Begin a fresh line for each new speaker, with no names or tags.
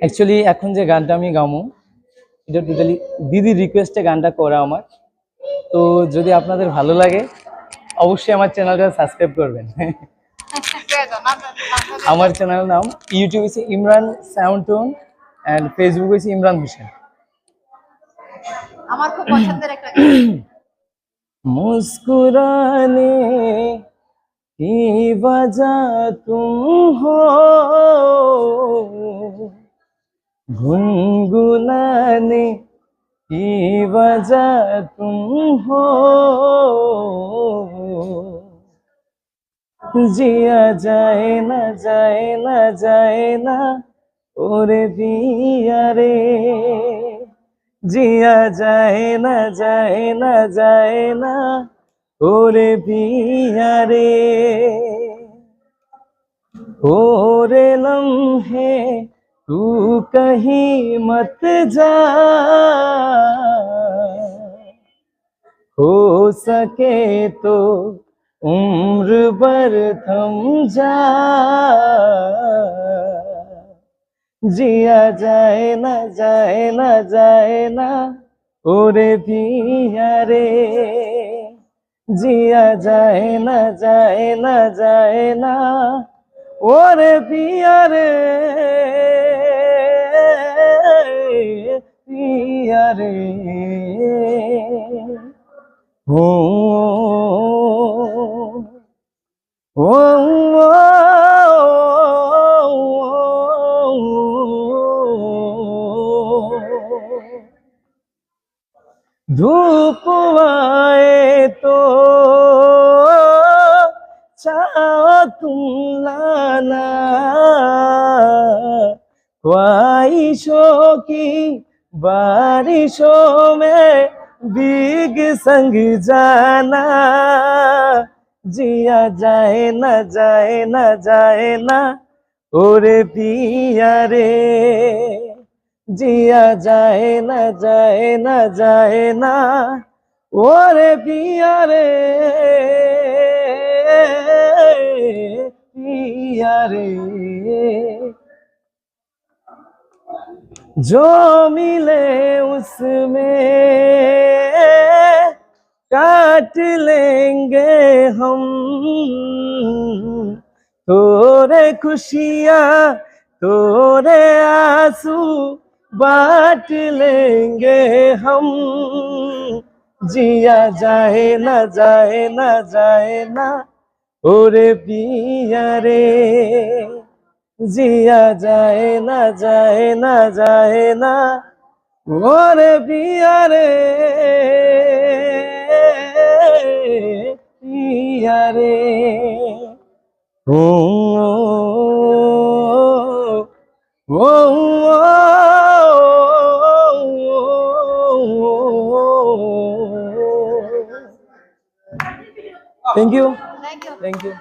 Actually এখন যে গানটা আমি গামো এটা টোটালি দিদির রিকোয়েস্টে গানটা করা আমার। তো যদি আপনাদের ভালো লাগে অবশ্যই আমার চ্যানেলটা সাবস্ক্রাইব করবেন। আমার চ্যানেল নাম ইউটিউব হচ্ছে Imran sound tone and Facebook হচ্ছে ইমরান হোসেন।
আমার
মুস্কুরানে কি বাজা তুম হো? गुनगुनाने की वजह तुम हो जिया जाए ना जाए ना जाए ना ওরে বিয়া রে জিয়া যায় না যায় না যায় না ওরে বিয়া রে ओरे लम्हे तू कहीं मत जा। हो सके तो उम्र भर थम जा। जिया जाए ना जाए ना जाए ना, ओरे दिया रे। जिया जाए ना जाए ना जाए ना, ओरे पिया रे। রে। ও ও ধূপ তো চাও তুমলানা কয় শোকী बारिशों में भीग संग जाना जिया जाए न जाए न जाए ना ओरे पिया रे जिया जाए न जाए न जाए ना ओरे पिया रे पिया रे जो मिले उसमें काट लेंगे हम तोरे खुशियाँ तोरे आंसू बांट लेंगे हम जिया जाए न जाए न जाए ना ओरे पिया জিয়া যায় না যায় না যায় না। ওরে বিয়ারে বিয়ারে ও ও থ্যাংক ইউ থ্যাংক ইউ